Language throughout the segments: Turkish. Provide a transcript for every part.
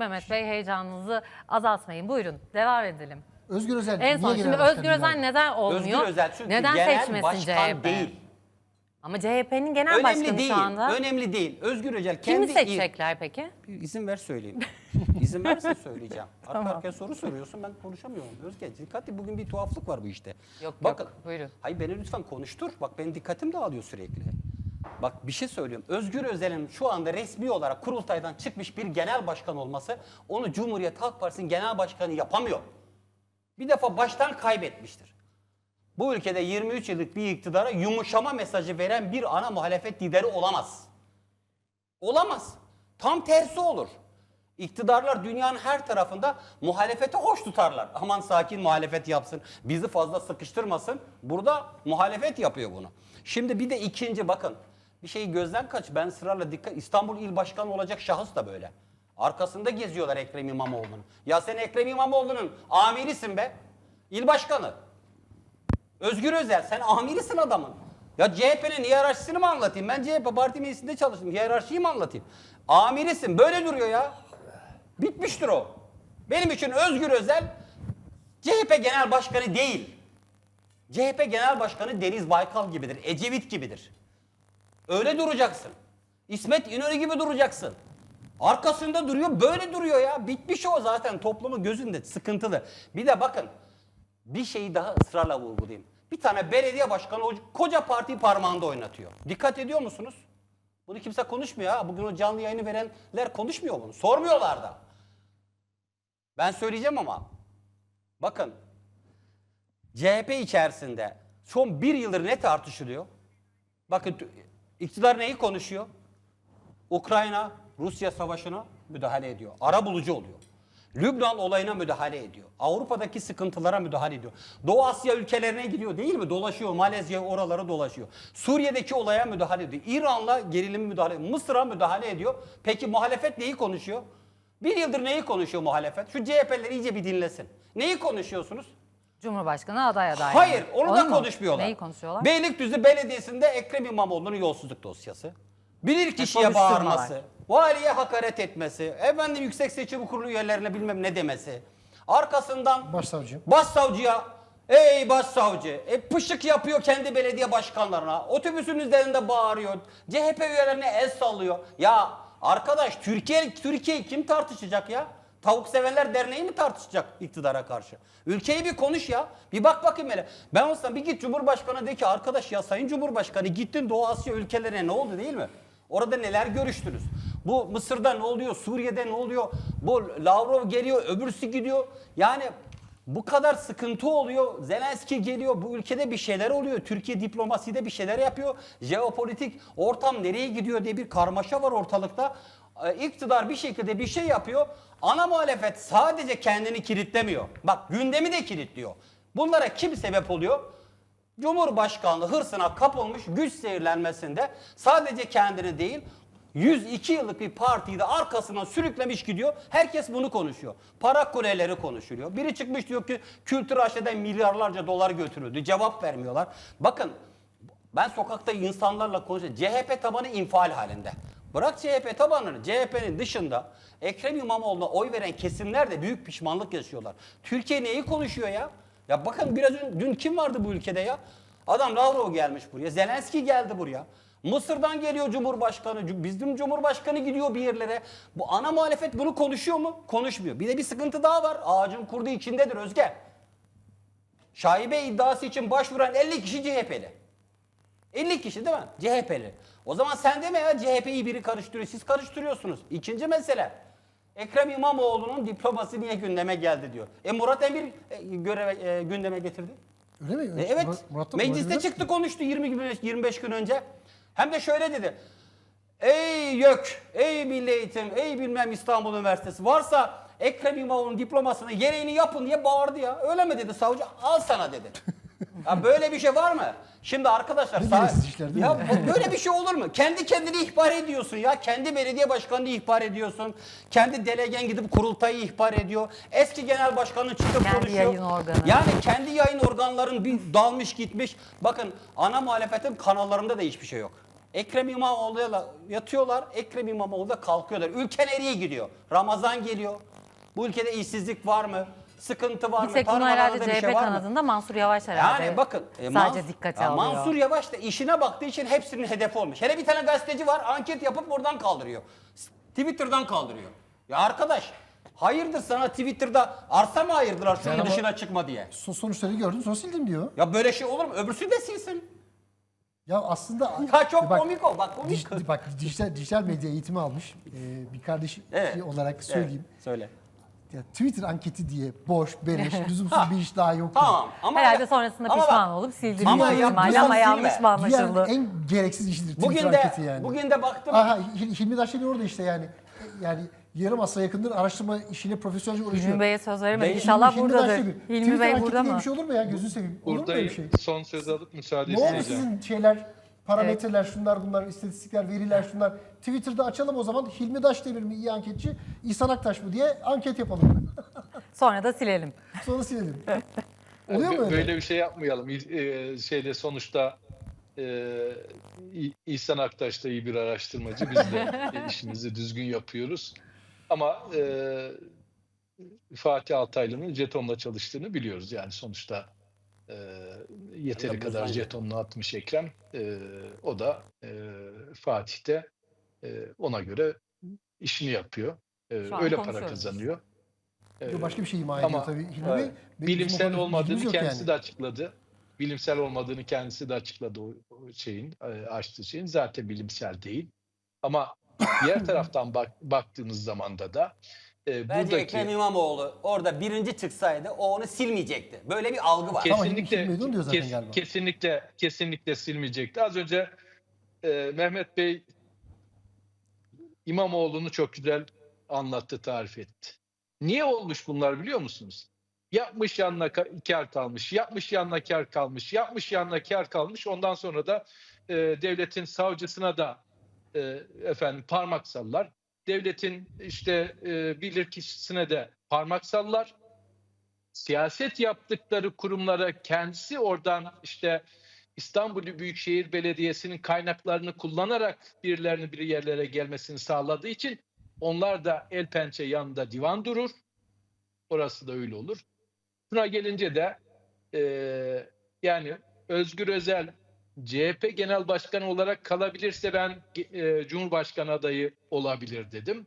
Mehmet Bey heyecanınızı azaltmayın. Buyurun devam edelim. Özgür Özel En niye son genel şimdi başkan Özgür Özel ilan- neden olmuyor? Özgür Özel çünkü neden genel seçmesin başkan CHP? değil. Ama CHP'nin genel Önemli başkanı değil. şu anda. Önemli değil. Özgür Özel Kimi kendi seçecekler peki? Bir izin ver söyleyeyim. İzin versen söyleyeceğim. Arka Tamam. arkaya soru soruyorsun ben konuşamıyorum. Özge dikkatli bugün bir tuhaflık var bu işte. Yok, Bakın, yok, buyurun. Hayır beni lütfen konuştur. Bak benim dikkatim dağılıyor sürekli. Bak bir şey söylüyorum. Özgür Özel'in şu anda resmi olarak kurultaydan çıkmış bir genel başkan olması onu Cumhuriyet Halk Partisi'nin genel başkanı yapamıyor. Bir defa baştan kaybetmiştir. Bu ülkede 23 yıllık bir iktidara yumuşama mesajı veren bir ana muhalefet lideri olamaz. Olamaz. Tam tersi olur. İktidarlar dünyanın her tarafında muhalefeti hoş tutarlar. Aman sakin muhalefet yapsın, bizi fazla sıkıştırmasın. Burada muhalefet yapıyor bunu. Şimdi bir de ikinci bakın. Bir şeyi gözden kaç. Ben sırayla dikkat. İstanbul İl Başkanı olacak şahıs da böyle. Arkasında geziyorlar Ekrem İmamoğlu'nun. Ya sen Ekrem İmamoğlu'nun amirisin be. İl Başkanı. Özgür Özel sen amirisin adamın. Ya CHP'nin hiyerarşisini mi anlatayım? Ben CHP parti meclisinde çalıştım. Hiyerarşiyi mi anlatayım? Amirisin. Böyle duruyor ya. Bitmiştir o. Benim için Özgür Özel CHP Genel Başkanı değil. CHP Genel Başkanı Deniz Baykal gibidir. Ecevit gibidir. Öyle duracaksın. İsmet İnönü gibi duracaksın. Arkasında duruyor, böyle duruyor ya. Bitmiş o zaten toplumun gözünde sıkıntılı. Bir de bakın bir şeyi daha ısrarla vurgulayayım. Bir tane belediye başkanı koca partiyi parmağında oynatıyor. Dikkat ediyor musunuz? Bunu kimse konuşmuyor. Bugün o canlı yayını verenler konuşmuyor bunu. Sormuyorlar da. Ben söyleyeceğim ama bakın CHP içerisinde son bir yıldır ne tartışılıyor? Bakın iktidar neyi konuşuyor? Ukrayna Rusya savaşına müdahale ediyor. Ara bulucu oluyor. Lübnan olayına müdahale ediyor. Avrupa'daki sıkıntılara müdahale ediyor. Doğu Asya ülkelerine gidiyor değil mi? Dolaşıyor. Malezya oralara dolaşıyor. Suriye'deki olaya müdahale ediyor. İran'la gerilim müdahale ediyor. Mısır'a müdahale ediyor. Peki muhalefet neyi konuşuyor? Bir yıldır neyi konuşuyor muhalefet? Şu CHP'ler iyice bir dinlesin. Neyi konuşuyorsunuz? Cumhurbaşkanı aday aday. Hayır, onu da mu? konuşmuyorlar. Neyi konuşuyorlar? Beylikdüzü Belediyesi'nde Ekrem İmamoğlu'nun yolsuzluk dosyası. Bilir kişiye konuşturmalar. bağırması, valiye hakaret etmesi, efendim Yüksek Seçim Kurulu üyelerine bilmem ne demesi. Arkasından Başsavcı. başsavcıya Ey başsavcı, e, pışık yapıyor kendi belediye başkanlarına. Otobüsün üzerinde bağırıyor. CHP üyelerine el sallıyor. Ya arkadaş Türkiye Türkiye kim tartışacak ya? Tavuk Sevenler Derneği mi tartışacak iktidara karşı? Ülkeyi bir konuş ya. Bir bak bakayım hele. Ben olsam bir git Cumhurbaşkanı de ki arkadaş ya Sayın Cumhurbaşkanı gittin Doğu Asya ülkelerine ne oldu değil mi? Orada neler görüştünüz? Bu Mısır'da ne oluyor? Suriye'de ne oluyor? Bu Lavrov geliyor, öbürsü gidiyor. Yani bu kadar sıkıntı oluyor. Zelenski geliyor. Bu ülkede bir şeyler oluyor. Türkiye diplomaside bir şeyler yapıyor. Jeopolitik ortam nereye gidiyor diye bir karmaşa var ortalıkta. Ee, İktidar bir şekilde bir şey yapıyor. Ana muhalefet sadece kendini kilitlemiyor. Bak gündemi de kilitliyor. Bunlara kim sebep oluyor? Cumhurbaşkanlığı hırsına kapılmış güç zehirlenmesinde sadece kendini değil 102 yıllık bir partiyi de arkasından sürüklemiş gidiyor. Herkes bunu konuşuyor. Para kuleleri konuşuluyor. Biri çıkmış diyor ki kültür aşeden milyarlarca dolar götürüldü. Cevap vermiyorlar. Bakın ben sokakta insanlarla konuşuyorum. CHP tabanı infial halinde. Bırak CHP tabanını. CHP'nin dışında Ekrem İmamoğlu'na oy veren kesimler de büyük pişmanlık yaşıyorlar. Türkiye neyi konuşuyor ya? Ya bakın biraz ön- dün kim vardı bu ülkede ya? Adam Lavrov gelmiş buraya. Zelenski geldi buraya. Mısır'dan geliyor Cumhurbaşkanı. Cum- Bizim Cumhurbaşkanı gidiyor bir yerlere. Bu ana muhalefet bunu konuşuyor mu? Konuşmuyor. Bir de bir sıkıntı daha var. Ağacın kurdu içindedir Özge. Şaibe iddiası için başvuran 50 kişi CHP'li. 50 kişi değil mi? CHP'li. O zaman sen deme ya CHP'yi biri karıştırıyor. Siz karıştırıyorsunuz. İkinci mesele. Ekrem İmamoğlu'nun diploması niye gündeme geldi diyor. E Murat Emir e, göreve e, gündeme getirdi. Öyle mi? E, evet. Murat- Mecliste çıktı konuştu 20 gün 25 gün önce. Hem de şöyle dedi. Ey YÖK, ey Milli Eğitim, ey bilmem İstanbul Üniversitesi varsa Ekrem İmamoğlu'nun diplomasını gereğini yapın diye bağırdı ya. Öyle mi dedi savcı? Al sana dedi. ya böyle bir şey var mı? Şimdi arkadaşlar sağ- gereksiz işler değil ya mi? bu- böyle bir şey olur mu? Kendi kendini ihbar ediyorsun ya. Kendi belediye başkanını ihbar ediyorsun. Kendi delegen gidip kurultayı ihbar ediyor. Eski genel başkanın çıkıp Kendi konuşuyor. yayın organı. Yani kendi yayın organların bir dalmış gitmiş. Bakın ana muhalefetin kanallarında da hiçbir şey yok. Ekrem İmamoğlu'yla yatıyorlar. Ekrem İmamoğlu da kalkıyorlar. Ülke nereye gidiyor? Ramazan geliyor. Bu ülkede işsizlik var mı? Sıkıntı var Bir mı? tek bunu Parmağında herhalde bir CHP şey var mı? kanadında Mansur Yavaş herhalde. Yani bakın e, sadece Mans- dikkate ya alıyor. Mansur Yavaş da işine baktığı için hepsinin hedefi olmuş. Hele bir tane gazeteci var anket yapıp oradan kaldırıyor. S- Twitter'dan kaldırıyor. Ya arkadaş hayırdır sana Twitter'da arsa mı ayırdılar şunun Yani dışına çıkma diye? So- sonuçları gördüm sonra sildim diyor. Ya böyle şey olur mu? Öbürsü de silsin. Ya aslında Ya çok Bak, komik o bak komik. Dij- bak dijital, dijital medya eğitimi almış ee, bir kardeş Evet. olarak söyleyeyim. Evet, söyle. Ya Twitter anketi diye boş, beleş, lüzumsuz bir iş daha yok. Tamam ama Herhalde sonrasında ama pişman bak, olup sildi Ama ihtimalle bu ama silme. yanlış mı anlaşıldı? Dünyanın en gereksiz işidir Twitter Bugün de anketi yani. bugün de baktım. Aha Hil- Hilmi Daşdemir orada işte yani. Yani yarım asra yakındır araştırma işine profesyonelce uğraşıyor. Hilmi Bey'e söz veremedik. Bey- İnşallah Hilmi buradadır. Daşdemir. Hilmi Twitter Bey anketi burada diye mı? Bir şey olur mu ya gözünü seveyim. Olur mu böyle bir şey? Son söz alıp müsaade Ne oldu isteyeceğim. sizin şeyler, parametreler, şunlar bunlar, istatistikler, veriler şunlar. Twitter'da açalım o zaman Hilmi Daşdemir mi iyi anketçi, İhsan Aktaş mı diye anket yapalım. Sonra da silelim. Sonra silelim. Oluyor mu öyle? Böyle bir şey yapmayalım. İ- e, şeyde sonuçta e, İ- İhsan Aktaş da iyi bir araştırmacı. Biz de işimizi düzgün yapıyoruz. Ama e, Fatih Altaylı'nın jetonla çalıştığını biliyoruz. Yani sonuçta e, yeteri Tabii, kadar jetonla atmış Ekrem. E, o da e, Fatih'te e, ona göre işini yapıyor. E, öyle para kazanıyor. E, başka bir şey ima ediyor tabii Hilmi. Bey. Bilimsel olmadığını kendisi yani. de açıkladı. Bilimsel olmadığını kendisi de açıkladı o, şeyin, e, açtığı şeyin. Zaten bilimsel değil. Ama diğer taraftan bak, baktığınız zamanda da e, Bence buradaki Ekrem İmamoğlu orada birinci çıksaydı o onu silmeyecekti. Böyle bir algı var. Kesinlikle diyor zaten kes- galiba. kesinlikle kesinlikle silmeyecekti. Az önce e, Mehmet Bey İmamoğlu'nu çok güzel anlattı, tarif etti. Niye olmuş bunlar biliyor musunuz? Yapmış yanına ka- kar kalmış, yapmış yanına kar kalmış, yapmış yanına kar kalmış. Ondan sonra da e, devletin savcısına da e, efendim parmak sallar. Devletin işte e, bilirkişisine de parmak sallar. Siyaset yaptıkları kurumlara kendisi oradan işte İstanbul Büyükşehir Belediyesi'nin kaynaklarını kullanarak birilerinin bir yerlere gelmesini sağladığı için onlar da el pençe yanında divan durur. Orası da öyle olur. Buna gelince de eee, yani Özgür Özel CHP Genel Başkanı olarak kalabilirse ben eee, Cumhurbaşkanı adayı olabilir dedim.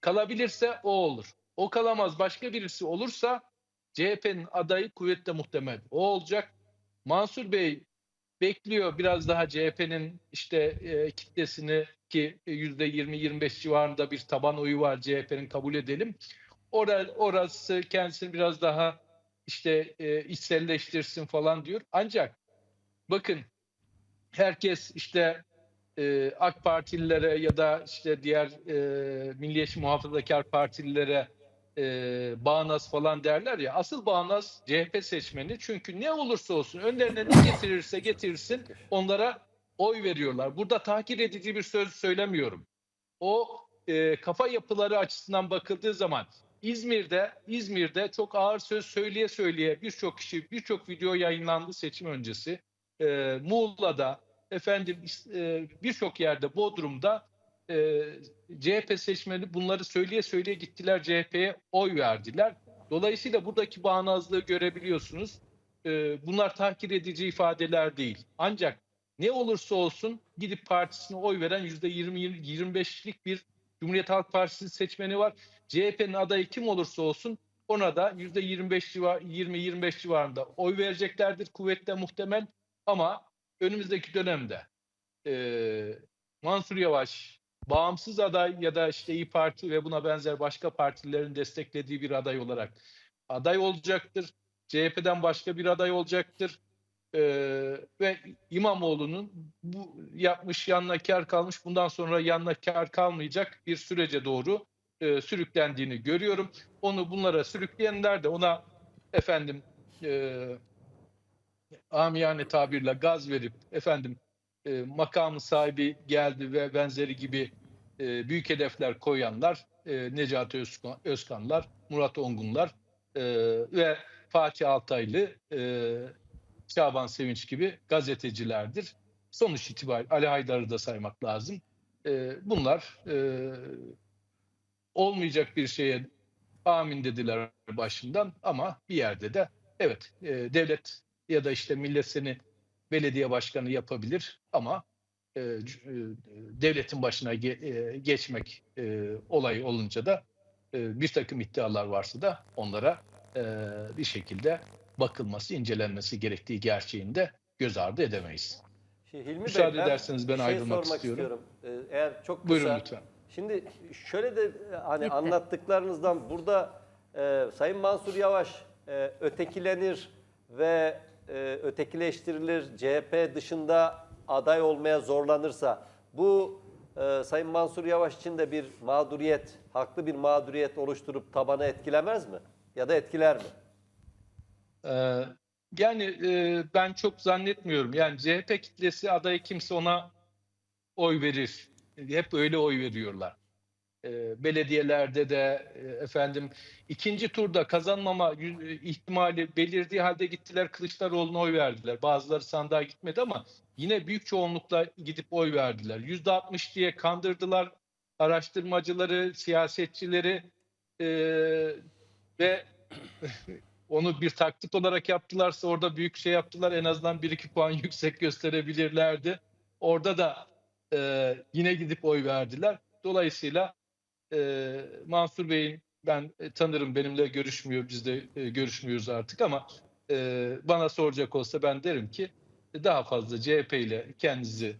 Kalabilirse o olur. O kalamaz başka birisi olursa CHP'nin adayı kuvvetle muhtemel o olacak. Mansur Bey bekliyor biraz daha CHP'nin işte e, kitlesini ki %20-25 civarında bir taban oyu var CHP'nin kabul edelim. Ora, orası kendisini biraz daha işte e, içselleştirsin falan diyor. Ancak bakın herkes işte e, AK Partililere ya da işte diğer e, Milliyetçi Muhafazakar Partililere e, bağnaz falan derler ya. Asıl bağnaz CHP seçmeni. Çünkü ne olursa olsun önlerine ne getirirse getirsin onlara oy veriyorlar. Burada tahkir edici bir söz söylemiyorum. O e, kafa yapıları açısından bakıldığı zaman İzmir'de İzmir'de çok ağır söz söyleye söyleye birçok kişi birçok video yayınlandı seçim öncesi. E, Muğla'da efendim e, birçok yerde Bodrum'da e, CHP seçmeni bunları söyleye söyleye gittiler CHP'ye oy verdiler. Dolayısıyla buradaki bağnazlığı görebiliyorsunuz. E, bunlar tahkir edici ifadeler değil. Ancak ne olursa olsun gidip partisine oy veren %20-25'lik bir Cumhuriyet Halk Partisi seçmeni var. CHP'nin adayı kim olursa olsun ona da %25 civar, 20-25 civarında oy vereceklerdir kuvvetle muhtemel. Ama önümüzdeki dönemde e, Mansur Yavaş bağımsız aday ya da işte İyi Parti ve buna benzer başka partilerin desteklediği bir aday olarak aday olacaktır. CHP'den başka bir aday olacaktır. Ee, ve İmamoğlu'nun bu yapmış yanına kar kalmış bundan sonra yanına kar kalmayacak bir sürece doğru e, sürüklendiğini görüyorum. Onu bunlara sürükleyenler de ona efendim e, amiyane tabirle gaz verip efendim e, makamı sahibi geldi ve benzeri gibi e, büyük hedefler koyanlar e, Necati Özkan, Özkanlar, Murat Ongunlar e, ve Fatih Altaylı, e, Şaban Sevinç gibi gazetecilerdir. sonuç itibariyle Ali Haydar'ı da saymak lazım. E, bunlar e, olmayacak bir şeye amin dediler başından ama bir yerde de evet e, devlet ya da işte millet seni belediye başkanı yapabilir ama e, e, devletin başına ge- e, geçmek e, olayı olunca da e, bir takım iddialar varsa da onlara e, bir şekilde bakılması, incelenmesi gerektiği gerçeğini de göz ardı edemeyiz. Şimdi Hilmi Müsaade Bey, ederseniz ben şey ayrılmak sormak istiyorum. Ee, Eğer çok kısa. Buyurun lütfen. Şimdi şöyle de e, hani Bitti. anlattıklarınızdan burada e, Sayın Mansur Yavaş e, ötekilenir ve e, ötekileştirilir, CHP dışında aday olmaya zorlanırsa bu e, Sayın Mansur Yavaş için de bir mağduriyet, haklı bir mağduriyet oluşturup tabanı etkilemez mi? Ya da etkiler mi? Ee, yani e, ben çok zannetmiyorum. Yani CHP kitlesi adayı kimse ona oy verir. Hep öyle oy veriyorlar. Ee, belediyelerde de e, efendim ikinci turda kazanmama ihtimali belirdiği halde gittiler Kılıçdaroğlu'na oy verdiler. Bazıları sandığa gitmedi ama yine büyük çoğunlukla gidip oy verdiler. Yüzde altmış diye kandırdılar araştırmacıları, siyasetçileri e, ve onu bir taktik olarak yaptılarsa orada büyük şey yaptılar. En azından 1-2 puan yüksek gösterebilirlerdi. Orada da e, yine gidip oy verdiler. Dolayısıyla e, Mansur Bey'in ben e, tanırım benimle görüşmüyor. Biz de e, görüşmüyoruz artık ama e, bana soracak olsa ben derim ki e, daha fazla CHP ile kendinizi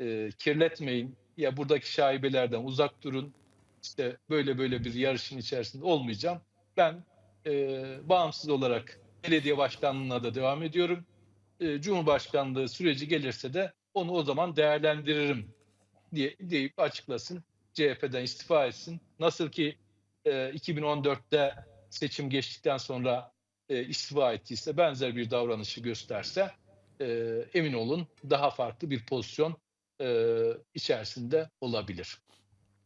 e, kirletmeyin. Ya buradaki şaibelerden uzak durun. İşte böyle böyle bir yarışın içerisinde olmayacağım. Ben e, bağımsız olarak belediye başkanlığına da devam ediyorum. E, Cumhurbaşkanlığı süreci gelirse de onu o zaman değerlendiririm diye deyip açıklasın. CHP'den istifa etsin. Nasıl ki e, 2014'te seçim geçtikten sonra e, istifa ettiyse benzer bir davranışı gösterse e, emin olun daha farklı bir pozisyon e, içerisinde olabilir.